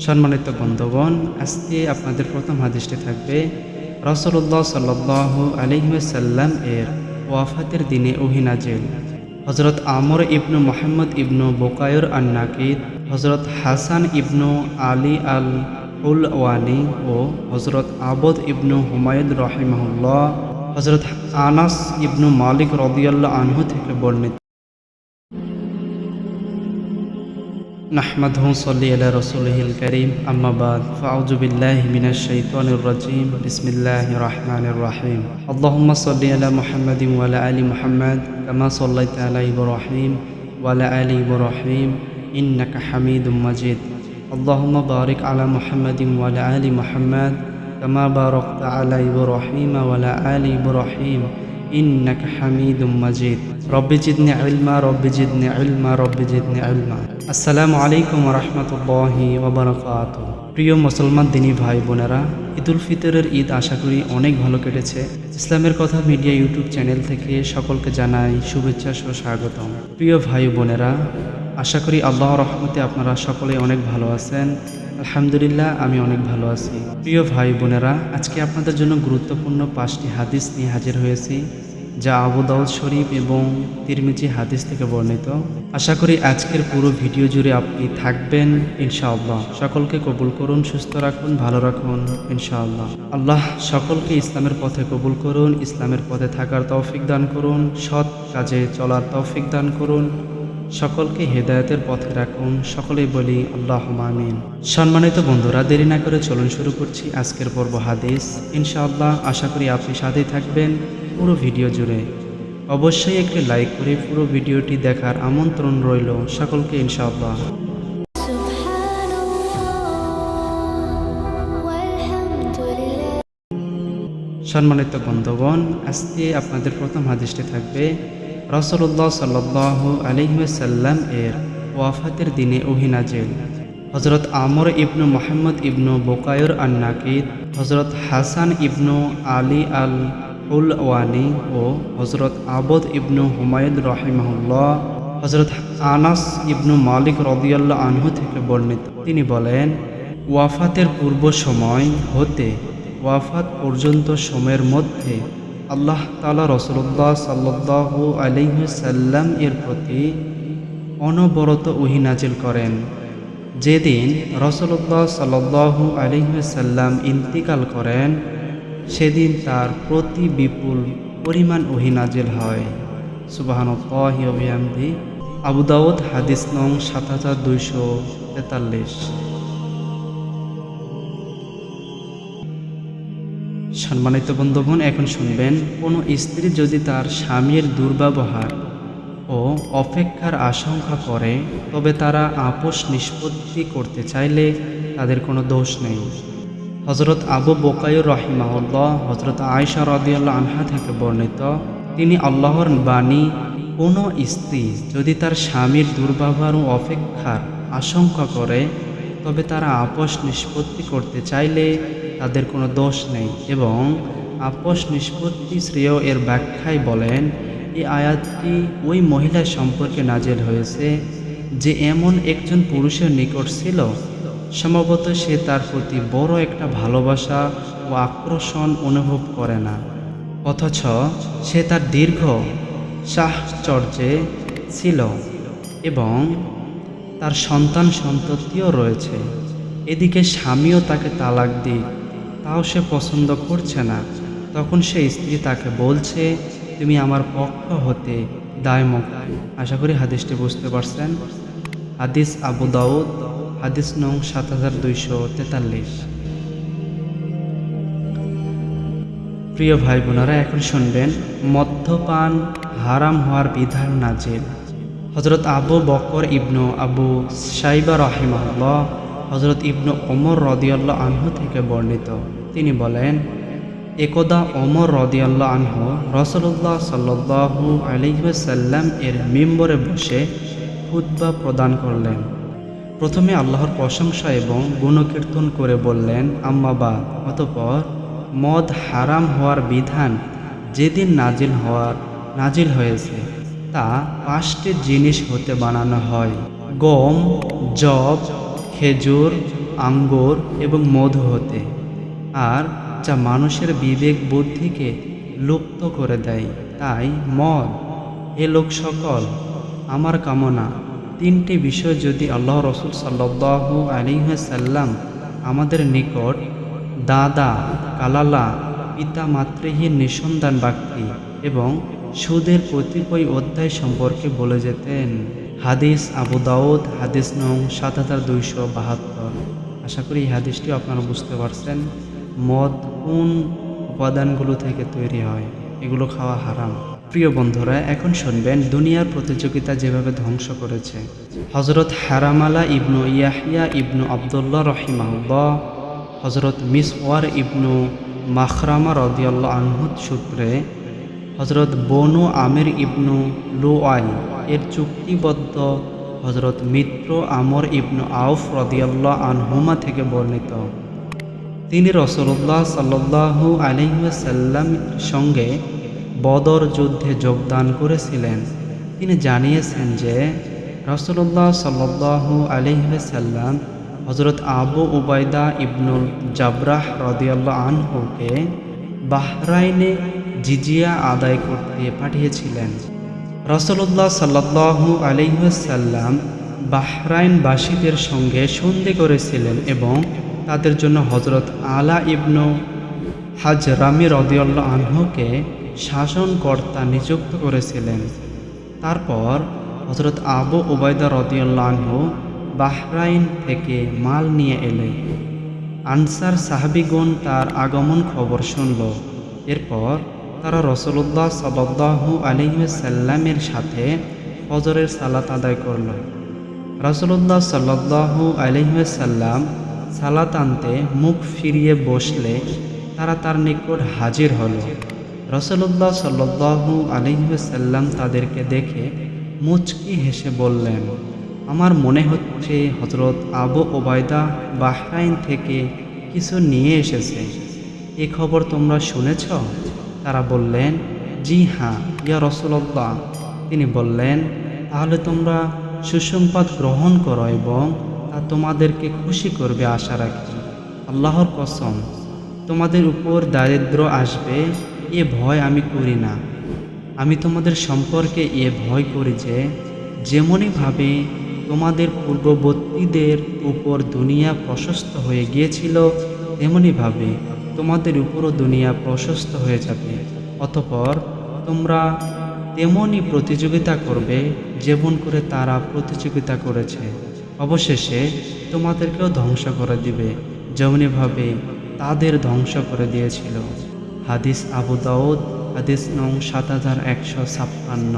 সম্মানিত বন্ধুগণ, আজকে আপনাদের প্রথম হাদিসটি থাকবে রসল্লাহ সাল্লাহ আলহিসাল্লাম এর ওয়াফাতের দিনে ওহিনাজেল হজরত আমর ইবনু মোহাম্মদ ইবনু বোকায়ুর আন্নাকিদ হজরত হাসান ইবনু আলী আল উল ওয়ানি ও হজরত আবদ ইবনু হুমায়ুদ রহিমাহুল্লাহ হজরত আনাস ইবনু মালিক রদিয়াল্লাহ আনহু থেকে বর্ণিত। نحمده صلي على رسوله الكريم أما بعد فأعوذ بالله من الشيطان الرجيم. بسم الله الرحمن الرحيم. اللهم صل على محمد وعلى آل محمد كما صليت على إبراهيم وعلى آل إبراهيم إنك حميد مجيد. اللهم بارك على محمد وعلى آل محمد كما باركت على إبراهيم وعلى آل إبراهيم إنك حميد مجيد. রব্বি জিদনে আলমা রব্বি জিদনে আলমা রব্বি জিদনে আলমা আসসালামু আলাইকুম রহমতুল্লাহি ওবরাকাত প্রিয় মুসলমান দিনী ভাই বোনেরা, ঈদুল ফিতরের ঈদ আশা করি অনেক ভালো কেটেছে। ইসলামের কথা মিডিয়া ইউটিউব চ্যানেল থেকে সকলকে জানাই শুভেচ্ছা সহ স্বাগতম। প্রিয় ভাই বোনেরা, আশা করি আল্লাহ রহমতে আপনারা সকলে অনেক ভালো আছেন। আলহামদুলিল্লাহ, আমি অনেক ভালো আছি। প্রিয় ভাই বোনেরা, আজকে আপনাদের জন্য গুরুত্বপূর্ণ পাঁচটি হাদিস নিয়ে হাজির হয়েছি। যা আবু দাউদ শরীফ এবং তিরমিজি হাদিস থেকে বর্ণিত। আশা করি আজকের পুরো ভিডিও জুড়ে আপনি থাকবেন, ইনশাআল্লাহ। সকলকে কবুল করুন, সুস্থ রাখুন, ভালো রাখুন, ইনশাআল্লাহ। আল্লাহ সকলকে ইসলামের পথে কবুল করুন, ইসলামের পথে থাকার তৌফিক দান করুন, সৎ কাজে চলার তৌফিক দান করুন। সকলকে হেদায়েতের পথে রাখুন, সকলেই বলি আল্লাহ আমিন। সম্মানিত বন্ধুরা, দেরি না করে চলুন শুরু করছি আজকের পর্ব হাদিস। ইনশাআল্লাহ, আশা করি আপনি সাথেই থাকবেন। পুরো ভিডিও জুড়ে। অবশ্যই একটি লাইক করে পুরো ভিডিওটি দেখার আমন্ত্রণ রইল সকলকে ইনশাআল্লাহ। সম্মানিত বন্ধুগণ, আজকে আপনাদের প্রথম হাদিসটি থাকবে রসল্লাহ সাল্লাহ আলিহাসাল্লাম এর ওয়াফাতের দিনে ওহিনাজেল হজরত আমর ইবনু মোহাম্মদ ইবনু বোকায়ুর আন্নাকিদ হজরত হাসান ইবনু আলী আল উলওয়ানি ও হজরত আবদ ইবনু হুমায়ুদ রহিমাহুল্লাহ হজরত আনাস ইবনু মালিক রদিয়াল্লাহ আনহু থেকে বর্ণিত। তিনি বলেন, ওয়াফাতের পূর্ব সময় হতে, ওয়াফাত পর্যন্ত সময়ের মধ্যে আল্লাহ তালা রসুল্লাহ সাল্লাহ আলিহাল্লাম এর প্রতি অনবরত ওহি নাজিল করেন। যেদিন রসুল্লাহ সাল্লাহ আলিহাল্লাম ইন্তিকাল করেন সেদিন তার প্রতি বিপুল পরিমাণ ওহি নাজিল হয়। সুবাহানি আবু দাউদ হাদিস নং সাত হাজার দুইশো তেতাল্লিশ। সম্মানিত বন্ধুগণ, এখন শুনবেন, কোনো স্ত্রী যদি তার স্বামীর দুর্ব্যবহার ও অপেক্ষার আশঙ্কা করে, তবে তারা আপোষ নিষ্পত্তি করতে চাইলে তাদের কোনো দোষ নেই। হজরত আবু বোকায়ুর রহিমাউল্লাহ হজরত আয়সা রদিয়াল্লাহ আনহা থেকে বর্ণিত, তিনি আল্লাহর বাণী, কোনো স্ত্রী যদি তার স্বামীর দুর্ব্যবহার ও অপেক্ষার আশঙ্কা করে, তবে তারা আপোষ নিষ্পত্তি করতে চাইলে তাদের কোনো দোষ নেই এবং আপোষ নিষ্পত্তি শ্রেয় এর ব্যাখ্যায় বলেন এই আয়াতটি ওই মহিলা সম্পর্কে নাজেল হয়েছে যে এমন একজন পুরুষের নিকট ছিল সম্ভবত সে তার প্রতি বড় একটা ভালোবাসা ও আকর্ষণ অনুভব করে না। অথচ সে তার দীর্ঘ সাহচর্যে ছিল এবং তার সন্তান সন্ততিও রয়েছে। এদিকে স্বামীও তাকে তালাক দিক, তাও সে পছন্দ করছে না। তখন সে স্ত্রী তাকে বলছে, তুমি আমার পক্ষ হতে দায় মুক্ত আশা করি হাদিসটি বুঝতে পারছেন। হাদিস আবু দাউদ। হাদিস নং সাত হাজার দুইশো তেতাল্লিশ। প্রিয় ভাই বোনেরা, এখন শুনবেন মদ্যপান হারাম হওয়ার বিধান নাজিল। হজরত আবু বকর ইবনু আবু সাইবা রাহিমাল্লাহ হজরত ইবনু ওমর রদিয়াল্লাহ আনহু থেকে বর্ণিত। তিনি বলেন, একদা ওমর রদিয়াল্লাহ আনহু রসল্লাহ সাল্লু আলিহাসাল্লাম এর মেম্বরে বসে খুদ্া প্রদান করলেন। প্রথমে আল্লাহর প্রশংসা এবং গুণকীর্তন করে বললেন আম্মাবা অতপর মদ হারাম হওয়ার বিধান যেদিন নাজিল হওয়ার, নাজিল হয়েছে, তা পাঁচটি জিনিস হতে বানানো হয়। গম জব খেজুর, আঙ্গুর এবং মধু হতে, আর যা মানুষের বিবেক বুদ্ধিকে লুপ্ত করে দেয়। তাই মদ এ লোক সকল আমার কামনা। তিনটি বিষয় যদি আল্লাহ রসুল সাল্লাহ আলিহাসাল্লাম আমাদের নিকট দাদা, কালালা পিতা মাতৃহীন নিঃসন্তান ব্যক্তি এবং সুদের কতিপয় অধ্যায় সম্পর্কে বলে যেতেন। হাদিস আবু দাউদ, হাদিস নং সাত হাজার দুইশো বাহাত্তর। আশা করি এই হাদিসটি আপনারা বুঝতে পারছেন। মদ কোন উপাদানগুলো থেকে তৈরি হয়? এগুলো খাওয়া হারাম। প্রিয় বন্ধুরা, এখন শুনবেন দুনিয়ার প্রতিযোগিতা যেভাবে ধ্বংস করেছে। হজরত হারামালা ইবনু ইয়াহিয়া ইবনু আবদুল্লাহ রহিমাহুল্লাহ হজরত মিসওয়ার ইবনু মাখরামা রদিয়াল্লাহ আনহুদ সূত্রে হজরত বনু আমির ইবনু লুআই এর চুক্তিবদ্ধ হজরত মিত্র আমর ইবনু আউফ রদিয়াল্লাহ আনহুমা থেকে বর্ণিত। তিনি রসল্লাহ সাল্লাহু আলহিসাল্লামের সঙ্গে বদর যুদ্ধে যোগদান করেছিলেন। তিনি জানিয়েছেন যে রসল্লাহ সাল্লাহু আলহিসাল্লাম হজরত আবু উবায়দা ইবনুল জাবরাহ রদিয়াল্লাহ আনহুকে বাহরাইনে জিজিয়া আদায় করতে পাঠিয়েছিলেন। রসল্লাহ সাল্লাহু আলহিসাল্লাম বাহরাইনবাসীদের সঙ্গে সন্ধি করেছিলেন এবং তাদের জন্য হজরত আলা ইবনু হাজরামি রদিয়াল্লাহ আনহুকে শাসনকর্তা নিযুক্ত করেছিলেন। তারপর হজরত আবু ওবায়দা রদিয়াল্লাহ বাহরাইন থেকে মাল নিয়ে এলে। আনসার সাহাবিগণ তার আগমন খবর শুনল। এরপর তারা রসুল্লাহ সাল্লাহু আলহিসাল্লামের সাথে ফজরের সালাত আদায় করল। রসুল্লাহ সাল্লাহু আলহিসাল্লাম সালাত আনতে মুখ ফিরিয়ে বসলে তারা তার নিকট হাজির হল। রসুল্লাহ সাল্লাহু আলহিসাল্লাম তাদেরকে দেখে মুচকি হেসে বললেন, আমার মনে হচ্ছে হজরত আবু ওবায়দা বাহরাইন থেকে কিছু নিয়ে এসেছে। এ খবর তোমরা শুনেছ? তারা বললেন, জি হ্যাঁ ইয়া রসুল্লাহ তিনি বললেন, তাহলে তোমরা সুসংবাদ গ্রহণ করো এবং তা তোমাদেরকে খুশি করবে আশা রাখি। আল্লাহর কসম, তোমাদের উপর দারিদ্র আসবে এ ভয় আমি করি না। আমি তোমাদের সম্পর্কে এ ভয় করি যে যেমনইভাবে তোমাদের পূর্ববর্তীদের উপর দুনিয়া প্রশস্ত হয়ে গিয়েছিল তেমনইভাবে তোমাদের উপরও দুনিয়া প্রশস্ত হয়ে যাবে। অতপর তোমরা তেমনই প্রতিযোগিতা করবে, যেমন করে তারা প্রতিযোগিতা করেছে। অবশেষে তোমাদেরকেও ধ্বংস করে দিবে যেমনিভাবে তাদের ধ্বংস করে দিয়েছিল। হাদিস আবু দাউদ, হাদিস নং সাত হাজার একশো ছাপ্পান্ন।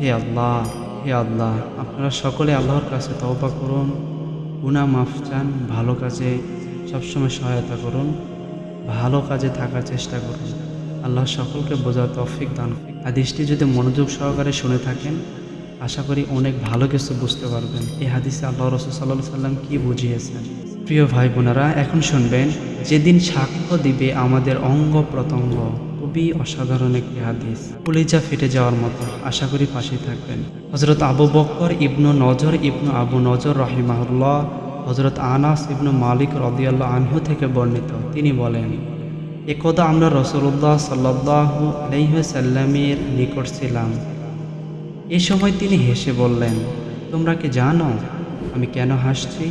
হে আল্লাহ হে আল্লাহ, আপনারা সকলে আল্লাহর কাছে তওবা করুন গুণা মাফ চান, ভালো কাজে সবসময় সহায়তা করুন, ভালো কাজে থাকার চেষ্টা করুন। আল্লাহ সকলকে বোঝার তৌফিক দান। হাদিসটি যদি মনোযোগ সহকারে শুনে থাকেন, আশা করি অনেক ভালো কিছু বুঝতে পারবেন। এই হাদিসে আল্লাহ রসুল সাল্লাহ সাল্লাম কী বুঝিয়েছেন? প্রিয় ভাই বোনেরা, এখন শুনবেন যেদিন সাক্ষ্য দিবে আমাদের অঙ্গ প্রত্যঙ্গ, খুবই অসাধারণ একটি হাদিস। কলিজা ফেটে যাওয়ার মতো, আশা করি পাশে থাকবেন। হজরত আবু বক্কর ইবনু নজর ইবনু আবু নজর রহিমাহুল্লাহ হজরত আনাস ইবনু মালিক রদিয়াল্লাহ আনহু থেকে বর্ণিত। তিনি বলেন, একদা আমরা রসুল্লাহ সাল্লাহ আলহ্লামের নিকট ছিলাম। এ সময় তিনি হেসে বললেন, তোমরা কি জানো আমি কেন হাসছি?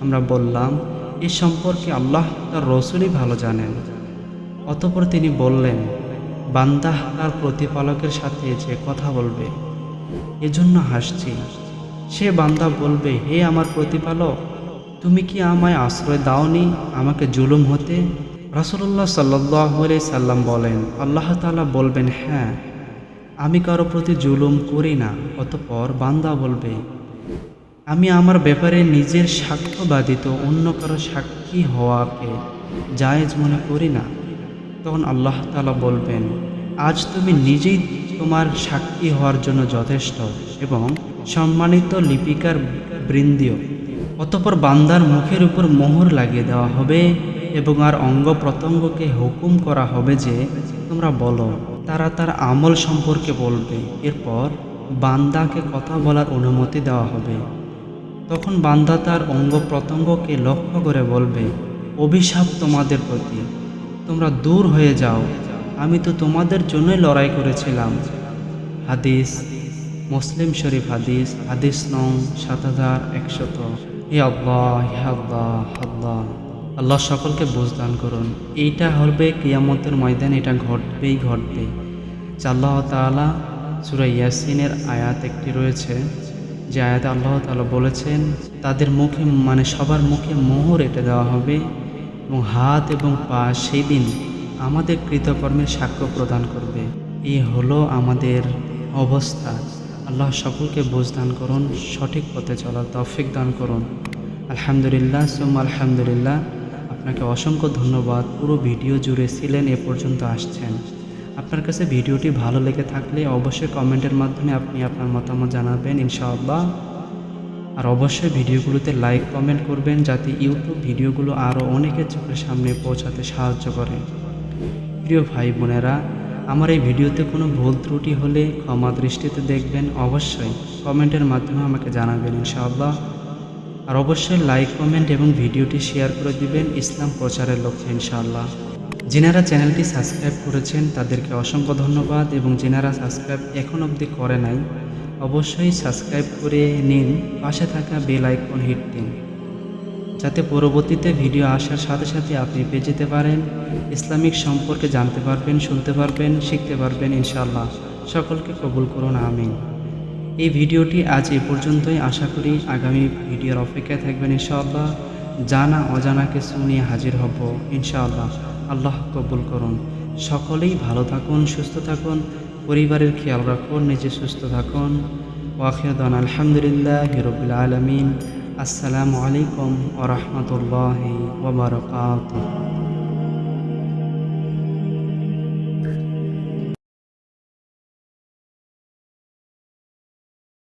আমরা বললাম এ সম্পর্কে আল্লাহ তার রসুলই ভালো জানেন। অতপর তিনি বললেন বান্দাহ তার প্রতিপালকের সাথে যে কথা বলবে, এজন্য হাসছি। সে বান্দা বলবে, হে আমার প্রতিপালক, তুমি কি আমায় আশ্রয় দাওনি? আমাকে জুলুম হতে? রাসুল্লাহ সাল্লাহ সাল্লাম বলেন, আল্লাহ তাআলা বলবেন হ্যাঁ আমি কারও প্রতি জুলুম করি না। অতপর বান্দা বলবে আমি আমার ব্যাপারে নিজের সাক্ষ্য বাদিত অন্য কারও সাক্ষী হওয়াকে জায়েজ মনে করি না। তখন আল্লাহ তাআলা বলবেন, আজ তুমি নিজেই তোমার সাক্ষী হওয়ার জন্য যথেষ্ট এবং সম্মানিত লিপিকার বৃন্দীয় অতপর বান্দার মুখের উপর মোহর লাগিয়ে দেওয়া হবে এবং আর অঙ্গ প্রত্যঙ্গকে হুকুম করা হবে যে তোমরা বলো, তারা তার আমল সম্পর্কে বলবে। এরপর বান্দাকে কথা বলার অনুমতি দেওয়া হবে। তখন বান্দা তার অঙ্গ প্রত্যঙ্গকে লক্ষ্য করে বলবে, অভিশাপ তোমাদের প্রতি। তোমরা দূর হয়ে যাও। আমি তো তোমাদের জন্যই লড়াই করেছিলাম। হাদিস, মুসলিম শরীফ হাদিস হাদিস নং সাত হাজার একশত। হে আল্লাহ হে আল্লাহ আল্লাহ। আল্লাহ সকলকে বুঝদান করুন। এইটা হবে কিয়ামতের ময়দান এটা ঘটবেই ঘটবে। যে আল্লাহ তাআলা সুরা ইয়াসিনের আয়াত একটি রয়েছে যে আয়াতে আল্লাহ তালা বলেছেন, তাদের মুখে মানে সবার মুখে মোহর এঁটে দেওয়া হবে এবং হাত এবং পা সেই দিন আমাদের কৃতকর্মের সাক্ষ্য প্রদান করবে। এই হলো আমাদের অবস্থা। আল্লাহ সকলকে বুঝদান করুন, সঠিক পথে চলার তৌফিক দান করুন। আলহামদুলিল্লাহ সুম আলহামদুলিল্লাহ। আপনাকে অসংখ্য ধন্যবাদ। পুরো ভিডিও জুড়ে ছিলেন এ পর্যন্ত আসছেন। আপনার কাছে ভিডিওটি ভালো লেগে থাকলে অবশ্যই কমেন্টের মাধ্যমে আপনি আপনার মতামত জানাবেন, ইনশাআল্লাহ। আর অবশ্যই ভিডিওগুলোতে লাইক, কমেন্ট করবেন যাতে ইউটিউব ভিডিওগুলো আরও অনেকের চোখের সামনে পৌঁছাতে সাহায্য করে। প্রিয় ভাই বোনেরা, আমার এই ভিডিওতে কোনো ভুল ত্রুটি হলে ক্ষমা দৃষ্টিতে দেখবেন, অবশ্যই কমেন্টের মাধ্যমে আমাকে জানাবেন, ইনশাআল্লাহ। আর অবশ্যই লাইক, কমেন্ট এবং ভিডিওটি শেয়ার করে দিবেন ইসলাম প্রচারের লক্ষ্যে, ইনশাআল্লাহ। যিনারা চ্যানেলটি সাবস্ক্রাইব করেছেন তাদেরকে অসংখ্য ধন্যবাদ এবং যিনারা সাবস্ক্রাইব এখন অবধি করে নাই, অবশ্যই সাবস্ক্রাইব করে নিন, পাশে থাকা বেল আইকন হিট দিন। যাতে পরবর্তীতে ভিডিও আসার সাথে সাথে আপনি পেয়ে যেতে পারেন, ইসলামিক সম্পর্কে জানতে পারবেন, শুনতে পারবেন, শিখতে পারবেন, ইনশাআল্লাহ। সকলকে কবুল করুন, আমিন। এই ভিডিওটি আজ এ পর্যন্তই। আশা করি আগামী ভিডিওর অপেক্ষায় থাকবেন ইনশাআল্লাহ। জানা অজানা কিছু নিয়ে হাজির হব ইনশাআল্লাহ। আল্লাহ কবুল করুন। সকলেই ভালো থাকুন, সুস্থ থাকুন, পরিবারের খেয়াল রাখুন, নিজে সুস্থ থাকুন। ওয়াখিরদান আলহামদুলিল্লাহ হিরবুল আলমিন। আসসালামু আলাইকুম ওরহমতুল্লাহ ওবরকাতুহ